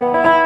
রাধা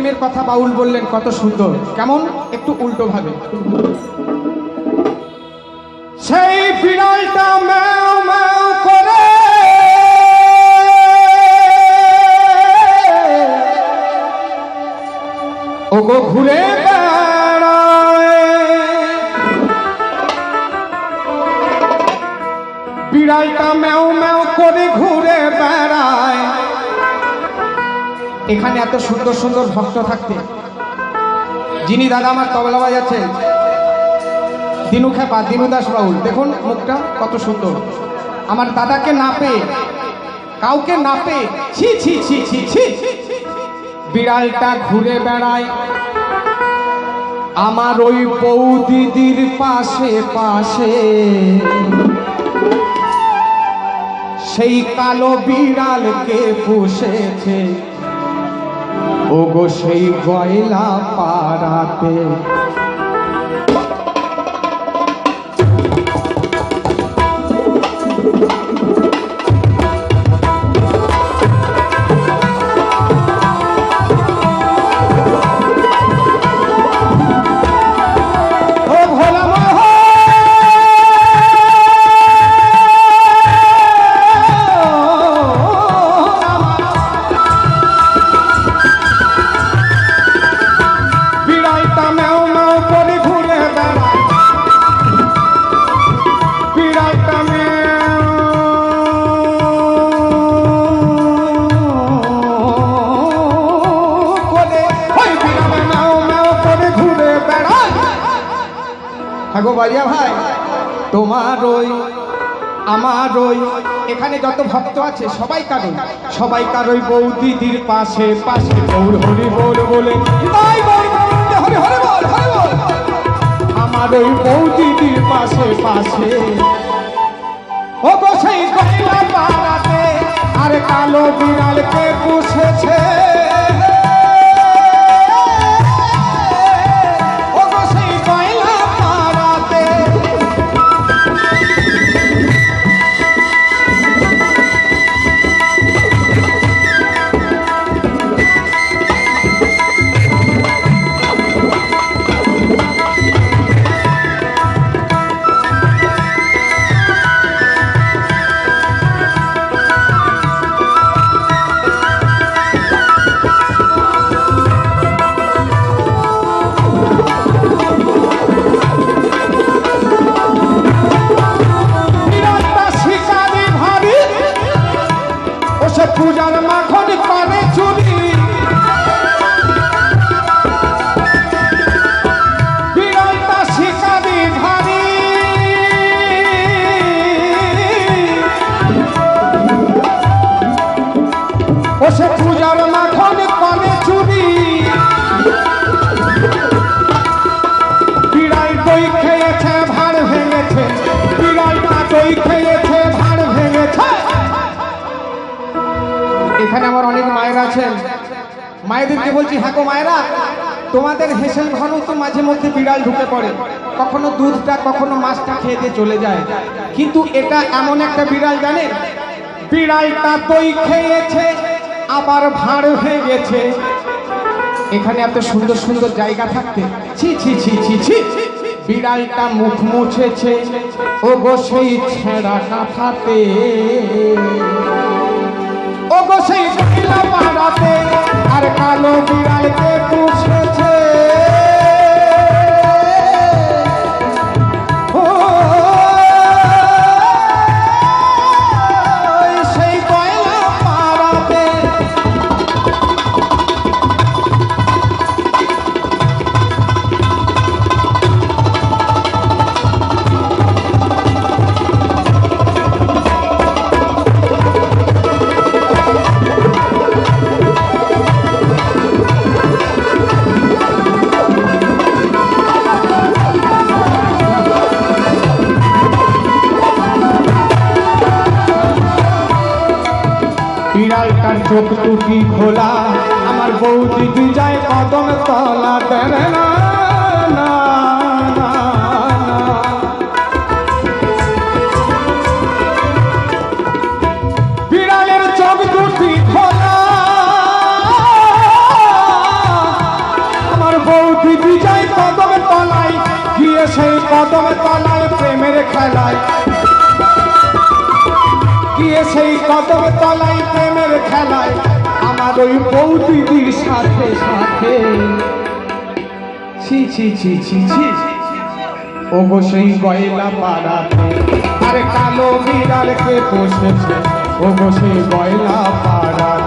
প্রেমের কথা বাউল বললেন কত সুন্দর। কেমন? একটু উল্টো ভাবে। সেই ফিনালটা ম্যাও এখানে এত সুন্দর সুন্দর ভক্ত থাকতে। যিনি দাদা আমার তবলা বাজাচ্ছেন, দিনু খেপা, দিনু দাস বাউল, দেখুন মুখটা কত সুন্দর। আমার দাদাকে না পেয়ে, কাউকে না পেয়ে, ছি ছি ছি ছি ছি। বিড়ালটা ঘুরে বেড়ায়, আমার ওই বৌদিদির পাশে পাশে। সেই কালো বিড়ালকে পুষেছে ওগো সেই গয়লা পাড়াতে বাড়িয়া ভাই, তোমার ওই, আমার ওই, এখানে যত ভক্ত আছে সবাই কারোই সবাই কারোই বৌদিদির পাশে পাশে গৌর হরি বল বলে। আমার ওই বৌদিদির পাশে পাশে। ও গো সেই আর কালো বিড়ালকে পুষেছে। ও সে পূজার মাখন কনে চুরি। বিড়াল দই খেয়েছে, ভাড় ভেঙেছে। বিড়ালটা দই খেয়েছে, ভাড় ভেঙেছে। এখানে আমার অনেক মায়ের আছেন। মায়েদেরকে বলছি? হ্যাঁ মায়েরা, তোমাদের হেসেল ঘন তো মাঝে মধ্যে বিড়াল ঢুকে পড়ে। কখনো দুধটা, কখনো মাছটা খেয়ে দিয়ে চলে যায়। কিন্তু এটা এমন একটা বিড়াল জানে বিড়ালটা দই খেয়েছে আবার ভাঁড় হয়ে গেছে। এখানে এত সুন্দর সুন্দর জায়গা থাকতে। ছি ছি ছি ছি ছি। বিড়ালটা মুখ মুছেছে। ও গো সেই ছেঁড়া কাঁথাতে। ও গো সেই পাড়াতে। চোখ টুকি খোলা আমার বৌদি গিয়ে সেই কদম তলায় প্রেমের খেলায় আমার ওই বৌদিদির সাথে সাথে। ছি ছি ছি ছি ছি। ও সেই গয়লা পাড়াতে। আরে কালো বিড়ালকে বসেছে ও গো সেই গয়লা পাড়াতে।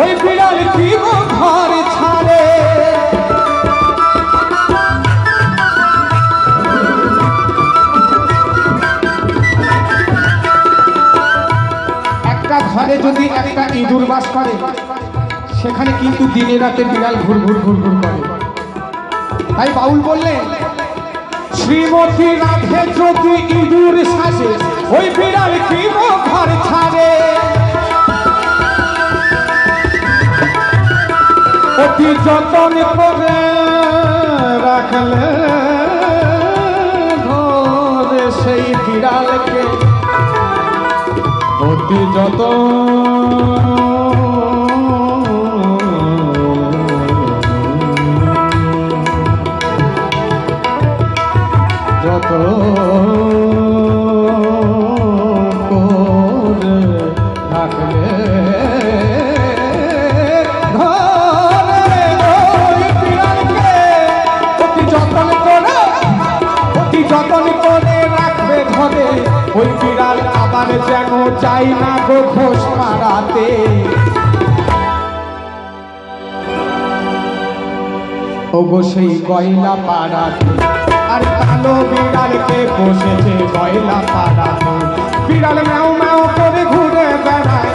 ওই বিড়াল কি ঘর ছাড়ে। একটা ঘরে যদি একটা ইঁদুর বাস করে, সেখানে কিন্তু দিনে রাতে বিড়াল ঘুর ঘুর ঘুর ঘুর করে। তাই বাউল বললেন, শ্রীমতী রাধে যদি ইঁদুর সাজে, ওই বিড়াল কি ঘর ছাড়ে। অতি যতন করে রাখলে ধরে সেই বিড়ালকে। অতি যত বিড়াল আবার যেন চাই না গো ঘোষ মারাতে ওগো সেই গয়লা পাড়াতে। আর কালো বিড়ালকে বসেছে গয়লা পাড়াতে। বিড়াল ম্যাও ম্যাও করে ঘুরে বেড়ায়।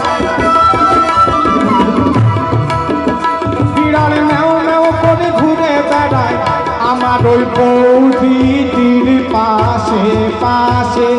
বিড়াল ম্যাও ম্যাও করে ঘুরে বেড়ায়। আমার ওই বৌদিদির পাশে পাশে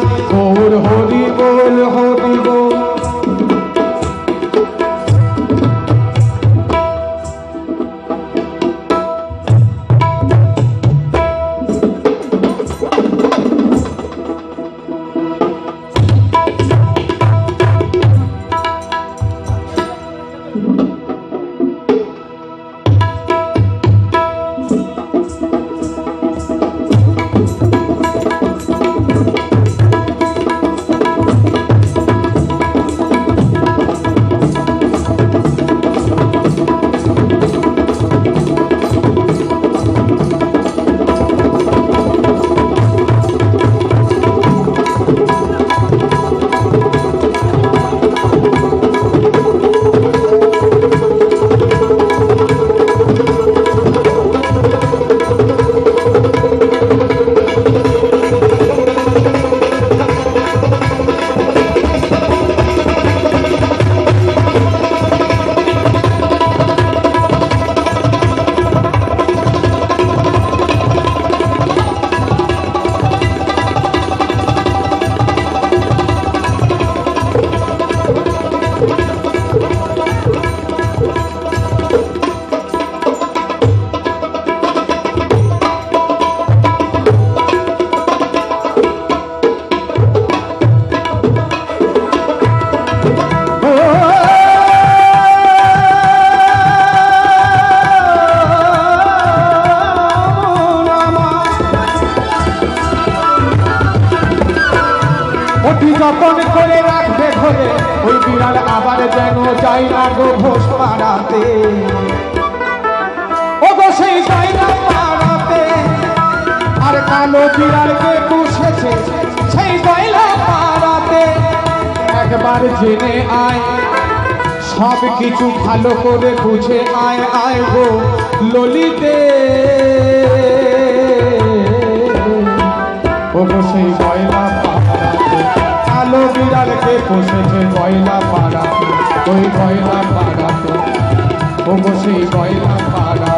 পাড়াতে। ও গো সেই না পাড়াতে। আর কালো বিড়ালকে পুষেছে সেই গয়লা পাড়াতে। একবার জেনে আয়, সব কিছু ভালো করে বুঝে আয় আয় গো ললিতে। ও গো সেই গয়লা পাড়াতে, কালো বিড়ালকে পুষেছে গয়লা পাড়াতে। ওই গয়লা পাড়াতে? ও গো সেই গয়লা পাড়া